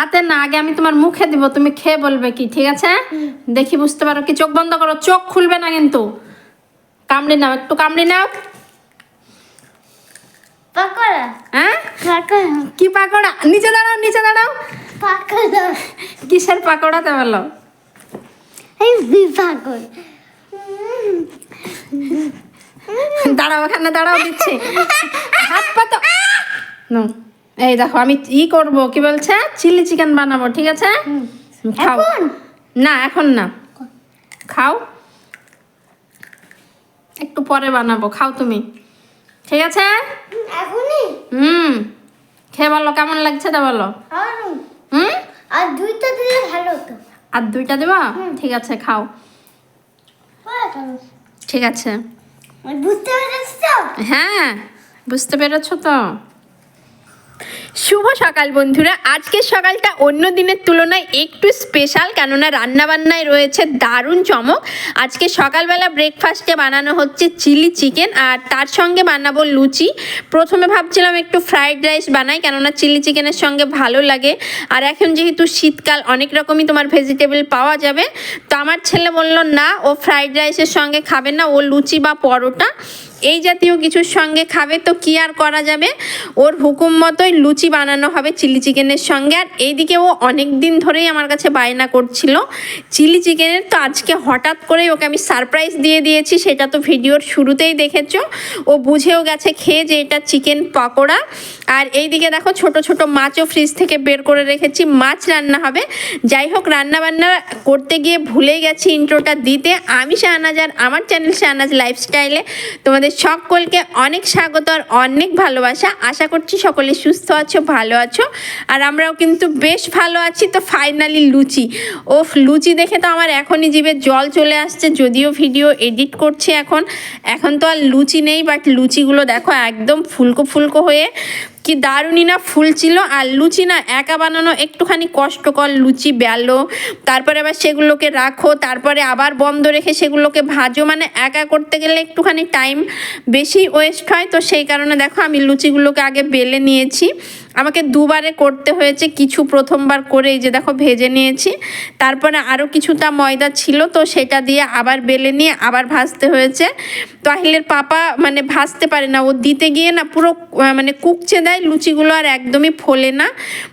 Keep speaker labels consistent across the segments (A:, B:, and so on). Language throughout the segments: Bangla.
A: হাতে না আগে আমি তোমার মুখে দিব তুমি খেয়ে বলবে কি ঠিক আছে? দেখি বুঝতে পারো কি চোখ বন্ধ করো চোখ খুলবে না কিন্তু। কামড়ি নাও একটু কামড়ি নাও।
B: পাকোড়া।
A: হ্যাঁ?
B: পাকোড়া।
A: কি পাকোড়া? নিচে দাঁড়াও নিচে দাঁড়াও।
B: পাকোড়া।
A: কিসের পাকোড়াতে বলো?
B: এই বিপাকড়
A: দাঁড়াও এখানে দাঁড়াও দিচ্ছি। হাত পাতো নো। এই দেখো আমি ই করব কি বলছে? চিলি চিকেন বানাবো ঠিক আছে? খাও। না এখন না। খাও। একটু পরে বানাবো খাও তুমি। ঠিক আছে?
B: এখনই?
A: হুম। খেয়ে বলো কেমন লাগছে তা বলো।
B: আর।
A: হুম?
B: আর দুইটা দিলে ভালো হতো।
A: আর দুইটা দেবা? ঠিক আছে খাও। ঠিক আছে।
B: বুঝতে পেরেছিস তো
A: হ্যাঁ বুঝতে পেরেছ তো? শুভ সকাল বন্ধুরা। আজকের সকালটা অন্য দিনের তুলনায় একটু স্পেশাল কেননা রান্নাবান্নায় রয়েছে দারুণ চমক। আজকে সকালবেলা ব্রেকফাস্টে বানানো হচ্ছে চিলি চিকেন আর তার সঙ্গে বানাবো লুচি। প্রথমে ভাবছিলাম একটু ফ্রাইড রাইস বানাই কেননা চিলি চিকেনের সঙ্গে ভালো লাগে। আর এখন যেহেতু শীতকাল, অনেক রকমই তোমার ভেজিটেবল পাওয়া যাবে। তো আমার ছেলে বলল, না, ও ফ্রাইড রাইসের সঙ্গে খাবে না, ও লুচি বা পরোটা। এই জাতীয় কিছুর সঙ্গে খাবে তো কি আর করা যাবে? ওর হুকুম মতোই লুচি বানানো হবে চিলি চিকেনের সঙ্গে। আর এইদিকে ও অনেক দিন ধরেই আমার কাছে বায়না করছিল। চিলি চিকেনের তো আজকে হঠাৎ করেই ওকে আমি সারপ্রাইজ দিয়ে দিয়েছি, সেটা তো ভিডিওর শুরুতেই দেখেছ। ও বুঝেও গেছে খেয়ে যে এটা চিকেন পকোড়া। আর এইদিকে দেখো ছোট ছোট মাছও ফ্রিজ থেকে বের করে রেখেছি, মাছ রান্না হবে। যাই হোক রান্না বান্না করতে গিয়ে ভুলে গেছি ইন্ট্রোটা দিতে। আমি শাহনাজ আর আমার চ্যানেল শাহনাজ লাইফস্টাইলে। তোমাদের সকলকে অনেক স্বাগত আর অনেক ভালোবাসা। আশা করছি সকলে সুস্থ আছো, ভালো আছো। আর আমরাও কিন্তু বেশ ভালো আছি। তো ফাইনালি লুচি। ও লুচি দেখে তো আমার এখনই জীবে জল চলে আসছে, যদিও ভিডিও এডিট করছে এখন। এখন তো আর লুচি নেই বাট লুচিগুলো দেখো একদম ফুলকো ফুলকো হয়ে কি দারুণই না? ফুল ছিল আর লুচি না, একা বানানো একটুখানি কষ্টকর লুচি বেলো। তারপরে আবার সেগুলোকে রাখো, তারপরে আবার বন্ধ রেখে সেগুলোকে ভাজো। মানে একা করতে গেলে একটুখানি টাইম বেশি ওয়েস্ট হয়। তো সেই কারণে দেখো আমি লুচিগুলোকে আগে বেলে নিয়েছি। আমাকে দুবারে করতে হয়েছে কিছু প্রথমবার করে এই যে দেখো ভেজে নিয়েছি। তারপরে আরও কিছুটা ময়দা ছিল, তো সেটা দিয়ে আবার বেলে নিয়ে আবার ভাজতে হয়েছে। তো আহিলের পাপা মানে ভাজতে পারে না, ও দিতে গিয়ে না পুরো মানে কুকচে দেয়, লুচিগুলো আর একদমই ফোলে না।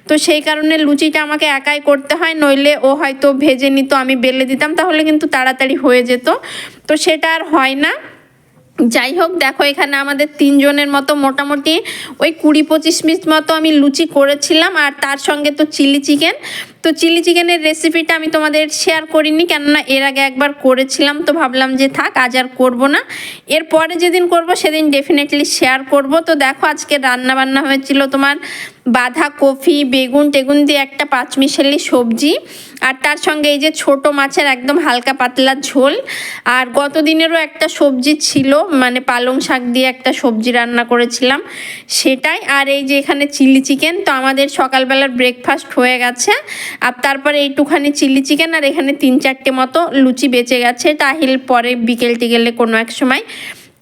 A: তো সেই কারণে লুচিটা আমাকে একাই করতে হয়, নইলে ও হয়তো ভেজে নিত, আমি বেলে দিতাম, তাহলে কিন্তু তাড়াতাড়ি হয়ে যেত। তো সেটা আর হয় না। যাই হোক দেখো এখানে আমাদের তিনজনের মতো মোটামুটি ওই কুড়ি পঁচিশ মিনিট মতো আমি লুচি করেছিলাম আর তার সঙ্গে তো চিলি চিকেন। তো চিলি চিকেনের রেসিপিটা আমি তোমাদের শেয়ার করিনি, কেননা এর আগে একবার করেছিলাম, তো ভাবলাম যে থাক, আজ আর করব না। এরপরে যেদিন করব, সেদিন ডেফিনেটলি শেয়ার করব। তো দেখো, আজকে রান্না বান্না হয়েছিল তোমার বাঁধাকপি, বেগুন টেগুন দিয়ে একটা পাঁচমিশালি সবজি, আর তার সঙ্গে এই যে ছোট মাছের একদম হালকা পাতলা ঝোল, আর গত দিনেরও একটা সবজি ছিল মানে পালং শাক দিয়ে একটা সবজি রান্না করেছিলাম সেটাই, আর এই যে এখানে চিলি চিকেন, তো আমাদের সকালবেলার ব্রেকফাস্ট হয়ে গেছে। আর তারপরে এইটুখানি চিলি চিকেন আর এখানে তিন চারটে মতো লুচি বেঁচে গেছে। তাহিল পরে বিকেল টিকেলে কোনো এক সময়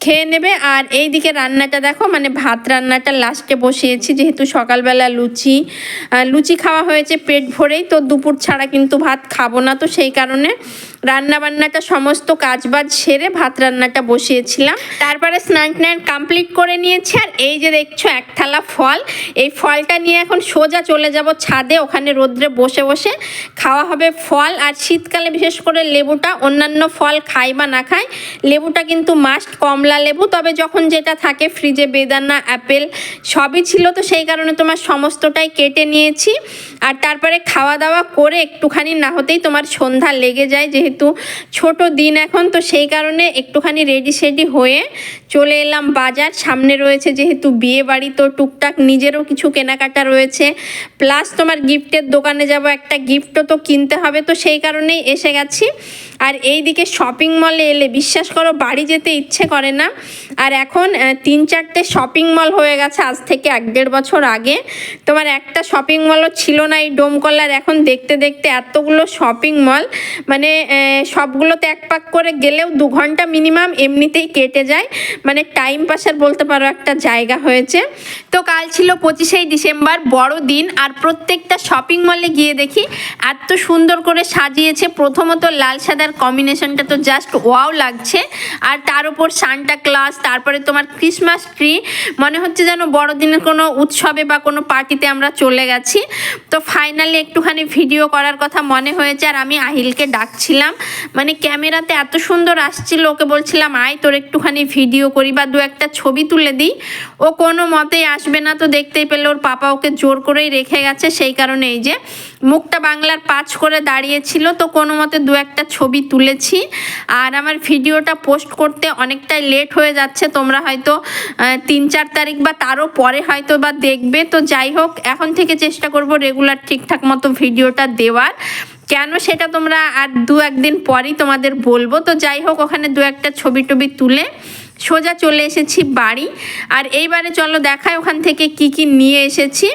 A: খেয়ে নেবে। আর এই দিকে রান্নাটা দেখো মানে ভাত রান্নাটা লাস্টে বসিয়েছি, যেহেতু সকালবেলা লুচি লুচি খাওয়া হয়েছে পেট ভরেই, তো দুপুর ছাড়া কিন্তু ভাত খাব না। তো সেই কারণে রান্না বান্নাটা সমস্ত কাজবাজ সেরে ভাত রান্নাটা বসিয়েছিলাম। তারপরে স্নান টান কমপ্লিট করে নিয়েছি। আর এই যে দেখছ, এক থালা ফল। এই ফলটা নিয়ে এখন সোজা চলে যাব ছাদে, ওখানে রোদ্রে বসে বসে খাওয়া হবে ফল। আর শীতকালে বিশেষ করে লেবুটা, অন্যান্য ফল খাই বা না খাই, লেবুটা কিন্তু মাস্ট কমলা লেবু, তবে যখন যেটা থাকে ফ্রিজে বেদানা অ্যাপেল সবই ছিল তো সেই কারণে তোমার সমস্তটাই কেটে নিয়েছি। আর তারপরে খাওয়া দাওয়া করে একটুখানি না হতেই তোমার সন্ধ্যা লেগে যায়, যেহেতু ছোট দিন এখন, তো সেই কারণে একটুখানি রেডি সেডি হয়ে চলে এলাম বাজার। সামনে রয়েছে যেহেতু বিয়ে বাড়ি তো টুকটাক নিজেরও কিছু কেনাকাটা রয়েছে। প্লাস তোমার গিফটের দোকানে যাব, একটা গিফটও তো কিনতে হবে, তো সেই কারণেই এসে গেছি। আর এই দিকে শপিং মলে এলে, বিশ্বাস করো, বাড়ি যেতে ইচ্ছে করে না। আর এখন তিন চারটে শপিং মল হয়ে গেছে আজ থেকে এক দেড় বছর আগে। তোমার একটা শপিং মলও ছিল না এই ডোমকলার, এখন দেখতে দেখতে এতগুলো শপিং মল মানে সবগুলোতে এক পাক করে গেলেও দু ঘণ্টা মিনিমাম এমনিতেই কেটে যায়। মানে টাইম পাসের বলতে পারো একটা জায়গা হয়েছে। তো কাল ছিল পঁচিশেই ডিসেম্বর, বড় দিন। আর প্রত্যেকটা শপিং মলে গিয়ে দেখি, এত সুন্দর করে সাজিয়েছে। প্রথমত লাল সাদার কম্বিনেশনটা তো জাস্ট ওয়াও লাগছে। আর তার উপর সান্টা ক্লাস তারপরে তোমার ক্রিসমাস ট্রি মনে হচ্ছে যেন বড়দিনের কোনো উৎসবে বা কোনো পার্টিতে আমরা চলে গেছি। তো ফাইনালি একটুখানি ভিডিও করার কথা মনে হয়েছে আর আমি আহিলকে ডাকছিলাম। মানে ক্যামেরাতে এত সুন্দর আসছিল, ওকে বলছিলাম, আয় তোর একটুখানি ভিডিও করি বা দু একটা ছবি তুলে দিই। ও কোনো মতেই আসবে না, তো দেখতেই পেলে ওর পাপা ওকে জোর করেই রেখে গেছে, সেই কারণে এই যে মুখটা বাংলার পাঁচ করে দাঁড়িয়েছিল, তো কোনো মতে দু একটা ছবি তুলেছি। আর আমার ভিডিওটা পোস্ট করতে অনেকটাই লেট হয়ে যাচ্ছে, তোমরা হয়তো তিন চার তারিখ বা তারও পরে হয়তো বা দেখবে। তো যাই হোক, এখন থেকে চেষ্টা করব রেগুলার ঠিকঠাক মতো ভিডিওটা দেওয়ার। কেন সেটা তোমরা আর দু একদিন পরই তোমাদের বলব। তো যাই হোক, ওখানে দু একটা ছবি টবি তুলে সোজা চলে এসেছি বাড়ি। আর এইবারে চলো দেখায় ওখান থেকে কি কি নিয়ে এসেছি।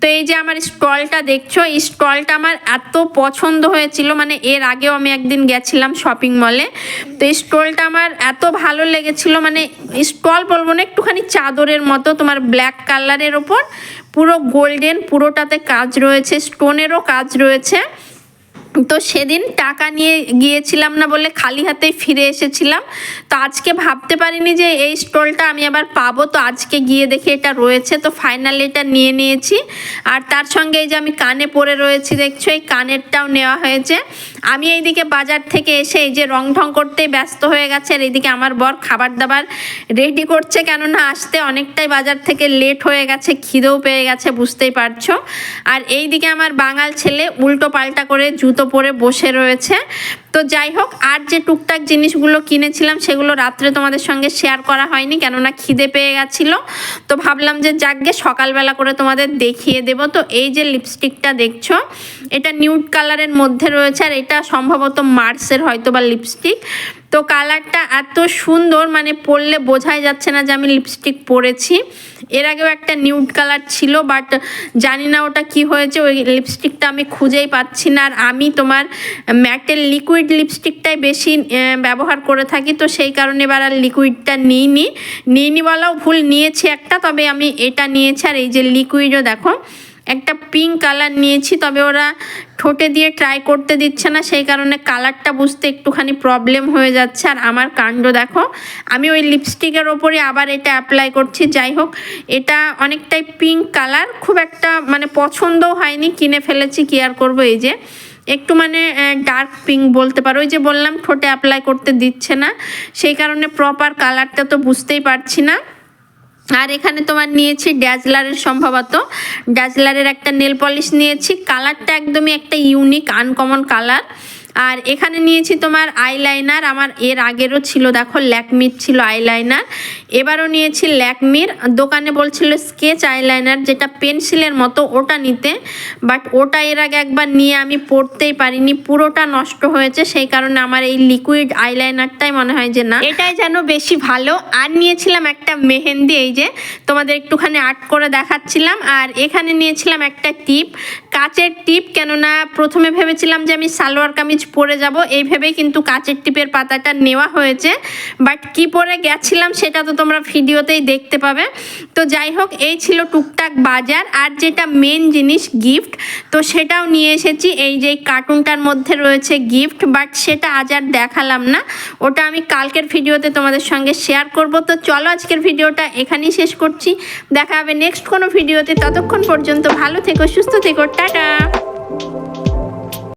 A: তো এই যে আমার স্টলটা দেখছ, এই স্টলটা আমার এত পছন্দ হয়েছিল মানে এর আগেও আমি একদিন গেছিলাম শপিং মলে তো এই স্টলটা আমার এত ভালো লেগেছিল মানে স্টল বলব না, একটুখানি চাদরের মতো, তোমার ব্ল্যাক কালারের ওপর, পুরো গোল্ডেন পুরোটাতে কাজ রয়েছে স্টোনেরও কাজ রয়েছে। তো সেদিন টাকা নিয়ে গিয়েছিলাম না বলে খালি হাতেই ফিরে এসেছিলাম। তো আজকে ভাবতে পারিনি যে এই স্টলটা আমি আবার পাবো। তো আজকে গিয়ে দেখি এটা রয়েছে। তো ফাইনালি এটা নিয়ে নিয়েছি। আর তার সঙ্গে এই যে আমি কানে পরে রয়েছি, দেখছ, এই কানেরটাও নেওয়া হয়েছে। আমি এইদিকে বাজার থেকে এসে এই যে রং ঢং করতেই ব্যস্ত হয়ে গেছে। আর এইদিকে আমার বর খাবার দাবার রেডি করছে। কেননা আসতে অনেকটাই বাজার থেকে লেট হয়ে গেছে। খিদেও পেয়ে গেছে, বুঝতেই পারছ। আর এইদিকে আমার বাঙাল ছেলে উল্টো পাল্টা করে জুতো পরে বসে রয়েছে। তো যাই হোক, আর যে টুকটাক জিনিসগুলো কিনেছিলাম সেগুলো রাত্রে তোমাদের সঙ্গে শেয়ার করা হয়নি, কেননা খিদে পেয়ে গেছিল। তো ভাবলাম যে যাকগে, সকালবেলা করে তোমাদের দেখিয়ে দেব। তো এই যে লিপস্টিকটা দেখছ, এটা নিউড কালারের মধ্যে রয়েছে, আর এটা সম্ভবত মার্সের হয়তো বা লিপস্টিক তো কালারটা এত সুন্দর মানে পরলে বোঝাই যাচ্ছে না যে আমি লিপস্টিক পরেছি। এর আগেও একটা নিউড কালার ছিল বাট জানি না ওটা কি হয়েছে, ওই লিপস্টিকটা আমি খুঁজেই পাচ্ছি না। আর আমি তোমার ম্যাটের লিকুইড লিপস্টিকটাই বেশি ব্যবহার করে থাকি, তো সেই কারণে এবার আর লিকুইডটা নিইনি। নিইনি বলাও ভুল, নিয়েছি একটা, তবে আমি এটা নিয়েছি, আর এই যে লিকুইডও দেখো, একটা পিঙ্ক কালার নিয়েছি, তবে ওরা ঠোঁটে দিয়ে ট্রাই করতে দিচ্ছে না, সেই কারণে কালারটা বুঝতে একটুখানি প্রবলেম হয়ে যাচ্ছে, আর আমার কাণ্ড দেখো, আমি ওই লিপস্টিকের ওপরে আবার এটা অ্যাপ্লাই করছি, যাই হোক, এটা অনেকটাই পিঙ্ক কালার খুব একটা মানে পছন্দও হয়নি, কিনে ফেলেছি, কি আর করব, এই যে একটু মানে ডার্ক পিঙ্ক বলতে পারো। ওই যে বললাম, ঠোঁটে অ্যাপ্লাই করতে দিচ্ছে না। সেই কারণে প্রপার কালারটা তো বুঝতেই পারছি না। আর এখানে তোমার নিয়েছি ড্যাজলারের সম্ভবত। ড্যাজলারের একটা নেল পলিশ নিয়েছি। কালারটা একদমই একটা ইউনিক আনকমন কালার আর এখানে নিয়েছি তোমার আইলাইনার আমার এর আগেরও ছিল, দেখো, ল্যাকমির ছিল আইলাইনার এবারও নিয়েছি ল্যাকমির, দোকানে বলছিল স্কেচ আইলাইনার যেটা পেন্সিলের মতো ওটা নিতে। বাট ওটা এর আগে একবার নিয়ে আমি পড়তেই পারিনি, পুরোটা নষ্ট হয়েছে, সেই কারণে আমার এই লিকুইড আইলাইনারটাই মনে হয় যে না, এটাই যেন বেশি ভালো। আর নিয়েছিলাম একটা মেহেন্দি, এই যে তোমাদের একটুখানি আর্ট করে দেখাচ্ছিলাম। আর এখানে নিয়েছিলাম একটা টিপ, কাচের টিপ, কেননা প্রথমে ভেবেছিলাম যে আমি সালোয়ার কামিজ পরে যাব। এই ভেবেই কিন্তু কাচের টিপের পাতাটা নেওয়া হয়েছে। বাট কি পরে গেছিলাম সেটা তো তোমরা ভিডিওতেই দেখতে পাবে। তো যাই হোক, এই ছিল টুকটাক বাজার। আর যেটা মেন জিনিস গিফট তো সেটাও নিয়ে এসেছি। এই যে কার্টুনটার মধ্যে রয়েছে গিফট বাট সেটা আজ আর দেখালাম না। ওটা আমি কালকের ভিডিওতে তোমাদের সঙ্গে শেয়ার করব। তো চলো আজকের ভিডিওটা এখানেই শেষ করছি। দেখা হবে নেক্সট কোনো ভিডিওতে। ততক্ষণ পর্যন্ত ভালো থেকো, সুস্থ থেকো। টাটা!